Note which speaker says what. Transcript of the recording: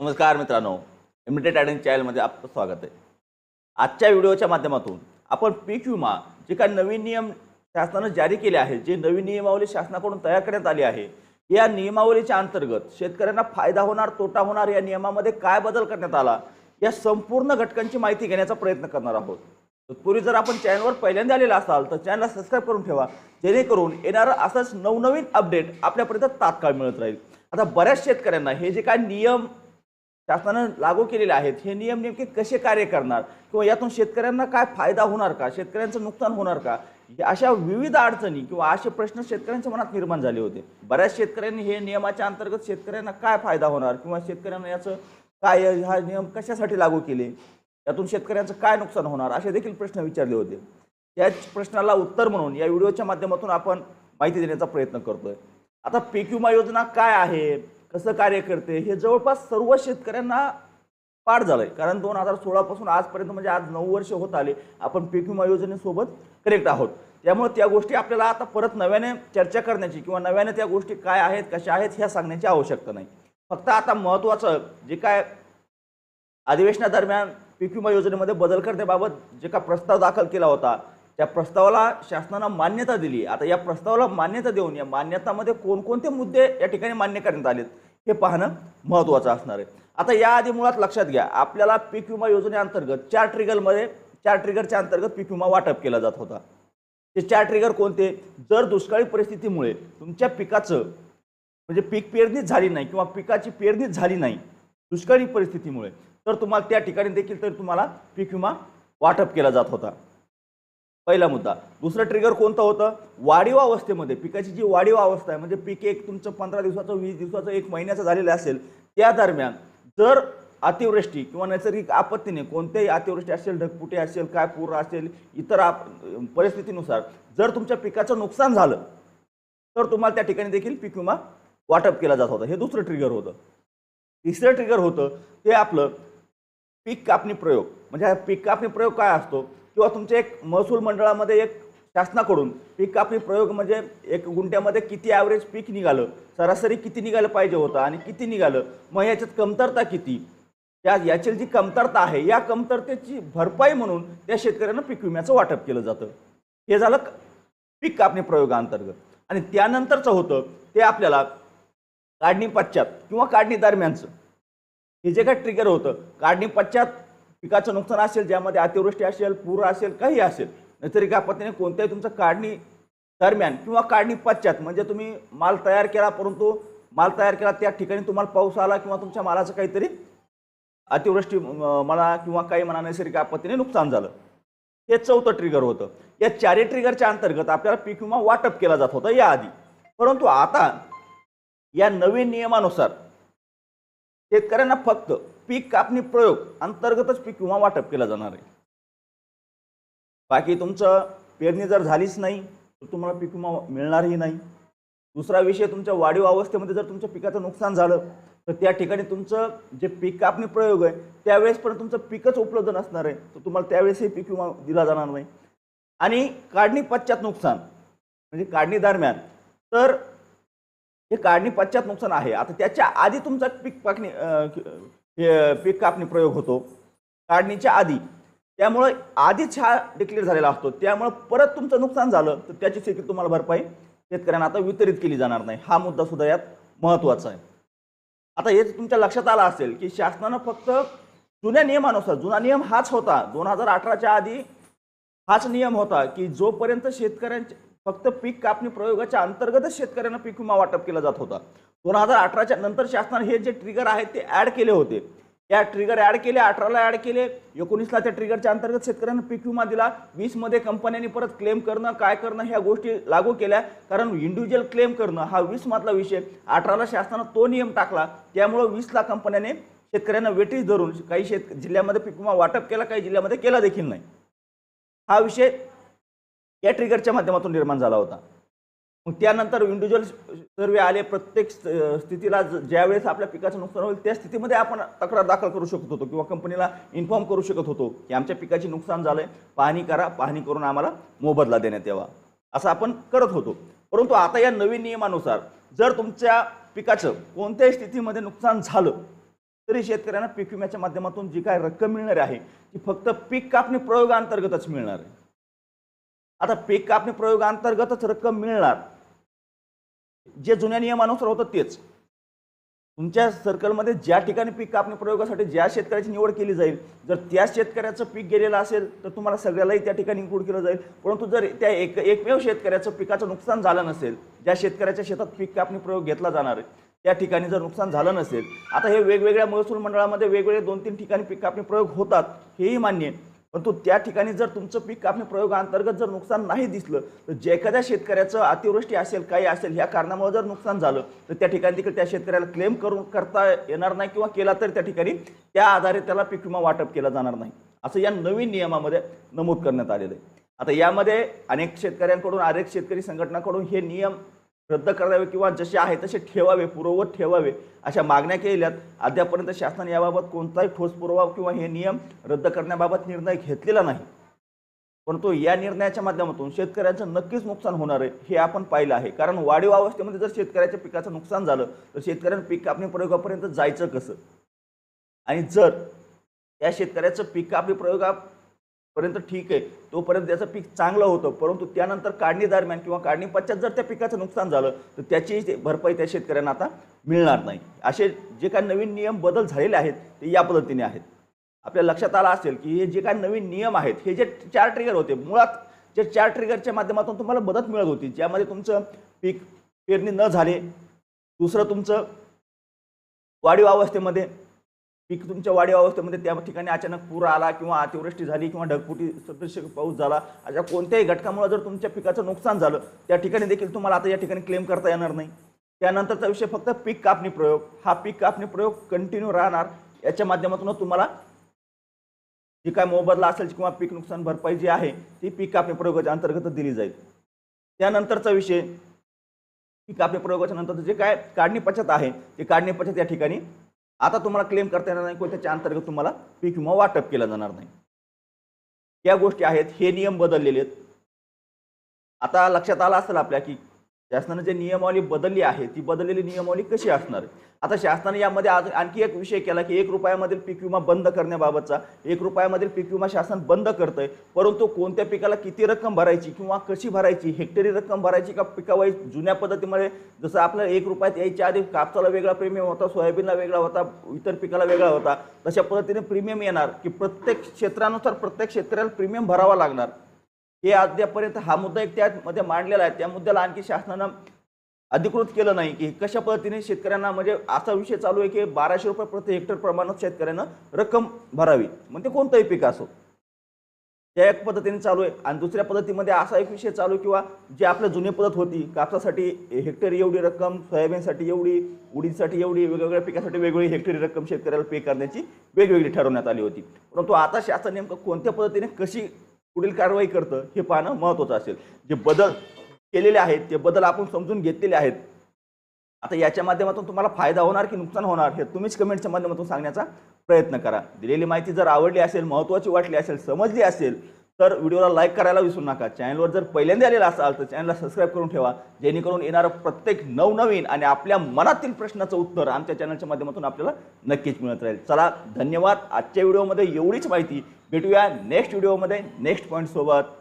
Speaker 1: नमस्कार मित्रांनो limited adding चॅनलमध्ये आपलं स्वागत आहे. आजच्या व्हिडिओच्या माध्यमातून आपण पीक विमा जे काय नवीन नियम शासनानं जारी केले आहेत जे नवीन नियमावली शासनाकडून तयार करण्यात आली आहे या नियमावलीच्या अंतर्गत शेतकऱ्यांना फायदा होणार तोटा होणार या नियमामध्ये काय बदल करण्यात आला या संपूर्ण घटकांची माहिती घेण्याचा प्रयत्न करणार आहोत. तत्पूर्वी जर आपण चॅनलवर पहिल्यांदा आलेला असाल तर चॅनलला सबस्क्राईब करून ठेवा जेणेकरून येणारं असंच नवनवीन अपडेट आपल्यापर्यंत तात्काळ मिळत राहील. आता बऱ्याच शेतकऱ्यांना हे जे काय नियम शासनानं लागू केलेले आहेत. हे नियम नेमके कसे कार्य करणार? किंवा यातून शेतकऱ्यांना काय फायदा होणार का? शेतकऱ्यांचं नुकसान होणार का? या अशा विविध अडचणी किंवा असे प्रश्न शेतकऱ्यांच्या मनात निर्माण झाले होते. बऱ्याच शेतकऱ्यांनी हे नियमाच्या अंतर्गत शेतकऱ्यांना काय फायदा होणार? किंवा शेतकऱ्यांना याचं काय हा नियम कशासाठी लागू केले? यातून शेतकऱ्यांचं काय नुकसान होणार? असे देखील प्रश्न विचारले होते. त्याच प्रश्नाला उत्तर म्हणून या व्हिडिओच्या माध्यमातून आपण माहिती देण्याचा प्रयत्न करतोय. आता पीक विमा योजना काय आहे? कसं कार्य करते? हे जवळपास सर्व शेतकऱ्यांना पाठ झालंय. कारण दोन हजार सोळापासून आजपर्यंत म्हणजे आज नऊ वर्ष होत आले आपण पीक विमा योजनेसोबत कनेक्ट आहोत. त्यामुळे त्या गोष्टी आपल्याला आता परत नव्याने चर्चा करण्याची किंवा नव्याने त्या गोष्टी काय आहेत कशा आहेत ह्या सांगण्याची आवश्यकता नाही. फक्त आता महत्त्वाचं जे काय अधिवेशनादरम्यान पीक विमा योजनेमध्ये बदल करण्याबाबत जे का प्रस्ताव दाखल केला होता त्या प्रस्तावाला शासनानं मान्यता दिली आता या प्रस्तावाला मान्यता देऊन या मान्यतामध्ये कोणकोणते मुद्दे या ठिकाणी मान्य करण्यात आलेत? हे पाहणं महत्त्वाचं असणार आहे. आता याआधी मुळात लक्षात घ्या आपल्याला पीक विमा योजनेअंतर्गत चार ट्रिगरमध्ये चार ट्रिगरच्या अंतर्गत पीक विमा वाटप केला जात होता. ते चार ट्रिगर कोणते? जर दुष्काळी परिस्थितीमुळे तुमच्या पिकाचं म्हणजे पीक पेरणीच झाली नाही किंवा पिकाची पेरणीच झाली नाही दुष्काळी परिस्थितीमुळे तर तुम्हाला त्या ठिकाणी देखील तर तुम्हाला पीक विमा वाटप केला जात होता. पहिला मुद्दा. दुसरं ट्रिगर कोणतं होतं? वाढीव अवस्थेमध्ये पिकाची जी वाढीव अवस्था आहे म्हणजे पीक एक तुमचं पंधरा दिवसाचं वीस दिवसाचं एक महिन्याचं झालेलं असेल त्या दरम्यान जर अतिवृष्टी किंवा नैसर्गिक आपत्तीने कोणत्याही अतिवृष्टी असेल ढगपुटे असेल काय पूर असेल इतर आप परिस्थितीनुसार जर तुमच्या पिकाचं नुकसान झालं तर तुम्हाला त्या ठिकाणी देखील पीक विमा वाटप केला जात होता. हे दुसरं ट्रिगर होतं. तिसरं ट्रिगर होतं ते आपलं पीक कापणी प्रयोग. म्हणजे हा पीक कापणी प्रयोग काय असतो? किंवा तुमच्या एक महसूल मंडळामध्ये एक शासनाकडून पीक कापणी प्रयोग म्हणजे एक गुंठ्यामध्ये किती ॲव्हरेज पीक निघालं सरासरी किती निघालं पाहिजे होतं आणि किती निघालं मग याच्यात कमतरता किती? त्या याची जी कमतरता आहे या कमतरतेची भरपाई म्हणून त्या शेतकऱ्यांना पीक विम्याचं वाटप केलं जातं. हे झालं पीक कापणी प्रयोगाअंतर्गत आणि त्यानंतरचं होतं ते आपल्याला काढणी पश्चात किंवा काढणी दरम्यानचं. हे जे काय ट्रिगर होतं काढणी पश्चात पिकाचं नुकसान असेल ज्यामध्ये अतिवृष्टी असेल पूर असेल काही असेल नैसर्गिक आपत्तीने कोणत्याही तुमचं काढणी दरम्यान किंवा काढणी पश्चात म्हणजे तुम्ही माल तयार केला परंतु माल तयार केला त्या ठिकाणी तुम्हाला पाऊस आला किंवा तुमच्या मालाचं काहीतरी अतिवृष्टी म्हणा किंवा काही म्हणा नैसर्गिक आपत्तीने नुकसान झालं. हे चौथं ट्रिगर होतं. या चारही ट्रिगरच्या अंतर्गत आपल्याला पीक विमा वाटप केला जात होता याआधी. परंतु आता या नवीन नियमानुसार शेतकऱ्यांना फक्त पीक कापणी प्रयोग अंतर्गतच पीक विमा वाटप केला जाणार आहे. बाकी तुमचं पेरणी जर झालीच नाही तर तुम्हाला पीक विमा मिळणारही नाही. दुसरा विषय तुमच्या वाढीव अवस्थेमध्ये जर तुमच्या पिकाचं नुकसान झालं तर त्या ठिकाणी तुमचं जे पीक कापणी प्रयोग आहे त्यावेळेस पण तुमचं पीकच उपलब्ध नसणार आहे. तर तुम्हाला त्यावेळेसही पीक विमा दिला जाणार नाही. आणि काढणी पश्चात नुकसान म्हणजे काढणी दरम्यान तर हे काढणी पश्चात नुकसान आहे. आता त्याच्या आधी तुमचा पीक पाकणी पीक कापणी प्रयोग होतो. काढणीच्या आधी त्यामुळं आधीच हा डिक्लेअर झालेला असतो. त्यामुळं परत तुमचं नुकसान झालं तर त्याची स्थिती तुम्हाला भरपाई शेतकऱ्यांना आता वितरित केली जाणार नाही. हा मुद्दा सुद्धा यात महत्त्वाचा आहे. आता हे तुमच्या लक्षात आलं असेल की शासनानं फक्त जुन्या नियमानुसार जुना नियम हाच होता. दोन हजार अठराच्या आधी हाच नियम होता की जोपर्यंत शेतकऱ्यांच्या फक्त पीक कापणी प्रयोगाच्या अंतर्गतच शेतकऱ्यांना पीक विमा वाटप केला जात होता. दोन हजार अठराच्या नंतर शासनाने हे जे ट्रिगर आहेत ते ॲड केले होते. या ट्रिगर ॲड केले अठराला ॲड केले एकोणीसला त्या ट्रिगरच्या अंतर्गत शेतकऱ्यांना पीक विमा दिला. वीसमध्ये कंपन्यांनी परत क्लेम करणं काय करणं ह्या गोष्टी लागू केल्या. कारण इंडिव्हिज्युअल क्लेम करणं हा वीस मधला विषय. अठराला शासनानं तो नियम टाकला. त्यामुळं वीसला कंपन्याने शेतकऱ्यांना वेटीस धरून काही शेत जिल्ह्यामध्ये पीक विमा वाटप केला काही जिल्ह्यामध्ये केला देखील नाही. हा विषय या ट्रिगरच्या माध्यमातून निर्माण झाला होता. मग त्यानंतर इंडिव्हिज्युअल सर्वे आले प्रत्येक स्थितीला ज्यावेळेस आपल्या पिकाचं नुकसान होईल त्या स्थितीमध्ये आपण तक्रार दाखल करू शकत होतो किंवा कंपनीला इन्फॉर्म करू शकत होतो की आमच्या पिकाची नुकसान झालंय पाहणी करा पाहणी करून आम्हाला मोबदला देण्यात यावा असं आपण करत होतो. परंतु आता या नवीन नियमानुसार जर तुमच्या पिकाचं कोणत्याही स्थितीमध्ये नुकसान झालं तरी शेतकऱ्यांना पीक विम्याच्या माध्यमातून जी काय रक्कम मिळणार आहे ती फक्त पीक कापणी प्रयोगांतर्गतच मिळणार आहे. आता पीक कापणी प्रयोगांतर्गतच रक्कम मिळणार. जे जुन्या नियमानुसार होतं तेच. तुमच्या सर्कलमध्ये ज्या ठिकाणी पीक कापणी प्रयोगासाठी ज्या शेतकऱ्याची निवड केली जाईल जर त्या शेतकऱ्याचं पीक गेलेलं असेल तर तुम्हाला सगळ्यालाही त्या ठिकाणी इन्क्लूड केलं जाईल. परंतु जर त्या एक एकमेव शेतकऱ्याचं पिकाचं नुकसान झालं नसेल ज्या शेतकऱ्याच्या शेतात पीक कापणी प्रयोग घेतला जाणार आहे त्या ठिकाणी जर नुकसान झालं नसेल आता हे वेगवेगळ्या महसूल मंडळामध्ये वेगवेगळे दोन तीन ठिकाणी पीक कापणी प्रयोग होतात हेही मान्य आहे. परंतु त्या ठिकाणी जर तुमचं पीक कापणी प्रयोगाअंतर्गत जर नुकसान नाही दिसलं तर जे एखाद्या शेतकऱ्याचं अतिवृष्टी असेल काही असेल ह्या कारणामुळे जर नुकसान झालं तर त्या ठिकाणी तिकडे त्या शेतकऱ्याला क्लेम करून करता येणार नाही किंवा केला तर त्या ठिकाणी त्या आधारे त्याला पीक विमा वाटप केला जाणार नाही. असं या नवीन नियमामध्ये नमूद करण्यात आलेलं आहे. आता यामध्ये अनेक शेतकऱ्यांकडून अनेक शेतकरी संघटनाकडून हे नियम रद्द करावे किंवा जसे आहे तसे ठेवावे पूर्ववत ठेवावे अशा मागण्या केल्यात. अद्यापर्यंत शासनाने याबाबत कोणताही ठोस पुरावा किंवा हे नियम रद्द करण्याबाबत निर्णय घेतलेला नाही. परंतु या निर्णयाच्या माध्यमातून शेतकऱ्यांचं नक्कीच नुकसान होणार आहे हे आपण पाहिलं आहे. कारण वाढीव अवस्थेमध्ये जर शेतकऱ्याच्या पिकाचं नुकसान झालं तर शेतकऱ्यांना पीक कापणी प्रयोगापर्यंत जायचं कसं? आणि जर त्या शेतकऱ्याचं पीक कापणी पर्यंत ठीक आहे. तोपर्यंत त्याचं पीक चांगलं होतं. परंतु त्यानंतर काढणी दरम्यान किंवा काढणी पश्चात जर त्या पिकाचं नुकसान झालं तर त्याची भरपाई त्या शेतकऱ्यांना आता मिळणार नाही. असे जे काही नवीन नियम बदल झालेले आहेत ते या पद्धतीने आहेत. आपल्या लक्षात आलं असेल की हे जे काही नवीन नियम आहेत हे जे चार ट्रिगर होते. मुळात जे चार ट्रिगरच्या माध्यमातून तुम्हाला मदत मिळत होती. ज्यामध्ये तुमचं पीक पेरणी न झाले दुसरं तुमचं वाढीव अवस्थेमध्ये पीक तुमच्या वाढीव अवस्थेमध्ये त्या ठिकाणी अचानक पूर आला किंवा अतिवृष्टी झाली किंवा ढगफुटी सदृश्य पाऊस झाला अशा कोणत्याही घटकामुळे जर तुमच्या पिकाचं नुकसान झालं त्या ठिकाणी देखील तुम्हाला आता या ठिकाणी क्लेम करता येणार नाही. त्यानंतरचा विषय फक्त पीक कापणी प्रयोग. हा पीक कापणी प्रयोग कंटिन्यू राहणार. याच्या माध्यमातून तुम्हाला जी काय मोबदला असेल किंवा पीक नुकसान भरपाई जी आहे ती पीक कापणी प्रयोगाच्या अंतर्गत दिली जाईल. त्यानंतरचा विषय पीक कापणी प्रयोगाच्या नंतर जे काय काढणी पचत आहे ते काढणी पचत या ठिकाणी आता तुम्हाला क्लेम करता येणार नाही किंवा त्याच्या अंतर्गत तुम्हाला पीक विमा वाटप केला जाणार नाही. या गोष्टी आहेत हे नियम बदललेले आहेत. आता लक्षात आलं असेल आपल्या की शासनाने जे नियमावली बदलली आहे ती बदललेली नियमावली कशी असणार? आता शासनाने यामध्ये आज आणखी एक विषय केला की एक रुपयामधील पीक विमा बंद करण्याबाबतचा. एक रुपयामधील पीक विमा शासन बंद करतंय परंतु कोणत्या पिकाला किती रक्कम भरायची किंवा कशी भरायची हेक्टरी रक्कम भरायची का पिकावाईज जुन्या पद्धतीमध्ये जसं आपल्याला एक रुपयात यायच्या आधी कापसाला वेगळा प्रीमियम होता सोयाबीनला वेगळा होता इतर पिकाला वेगळा होता तशा पद्धतीने प्रीमियम येणार की प्रत्येक क्षेत्रानुसार प्रत्येक शेतकऱ्याला प्रीमियम भरावा लागणार. हे अद्यापर्यंत हा मुद्दा एक त्यामध्ये मांडलेला आहे. त्या मुद्द्याला आणखी शासनानं अधिकृत केलं नाही की कशा पद्धतीने शेतकऱ्यांना म्हणजे असा विषय चालू आहे की बाराशे रुपये प्रति हेक्टर प्रमाणात शेतकऱ्यांना रक्कम भरावी. म्हणजे कोणतंही पीक असो. त्या एक पद्धतीने चालू आहे. आणि दुसऱ्या पद्धतीमध्ये असा एक विषय चालू आहे किंवा जे आपल्या जुनी पद्धत होती कापसासाठी हेक्टर एवढी रक्कम सोयाबीनसाठी एवढी उडीदसाठी एवढी वेगवेगळ्या पिकासाठी वेगवेगळी हेक्टरी रक्कम शेतकऱ्याला पे करण्याची वेगवेगळी ठरवण्यात आली होती. परंतु आता शासन नेमकं कोणत्या पद्धतीने कशी पुढील कारवाई करतं हे पाहणं महत्त्वाचं असेल. जे बदल केलेले आहेत ते बदल आपण समजून घेतलेले आहेत आता याच्या माध्यमातून तुम्हाला फायदा होणार की नुकसान होणार हे तुम्हीच कमेंटच्या माध्यमातून सांगण्याचा प्रयत्न करा. दिलेली माहिती जर आवडली असेल महत्त्वाची वाटली असेल समजली असेल तर व्हिडिओला लाईक करायला विसरू नका. चॅनलवर जर पहिल्यांदा आलेला असाल तर चॅनलला सबस्क्राईब करून ठेवा. जेणेकरून येणारं प्रत्येक नवनवीन आणि आपल्या मनातील प्रश्नाचं उत्तर आमच्या चॅनलच्या माध्यमातून आपल्याला नक्कीच मिळत राहील. चला धन्यवाद. आजच्या व्हिडिओमध्ये एवढीच माहिती. भेटूया नेक्स्ट व्हिडिओमध्ये नेक्स्ट पॉईंट सोबत.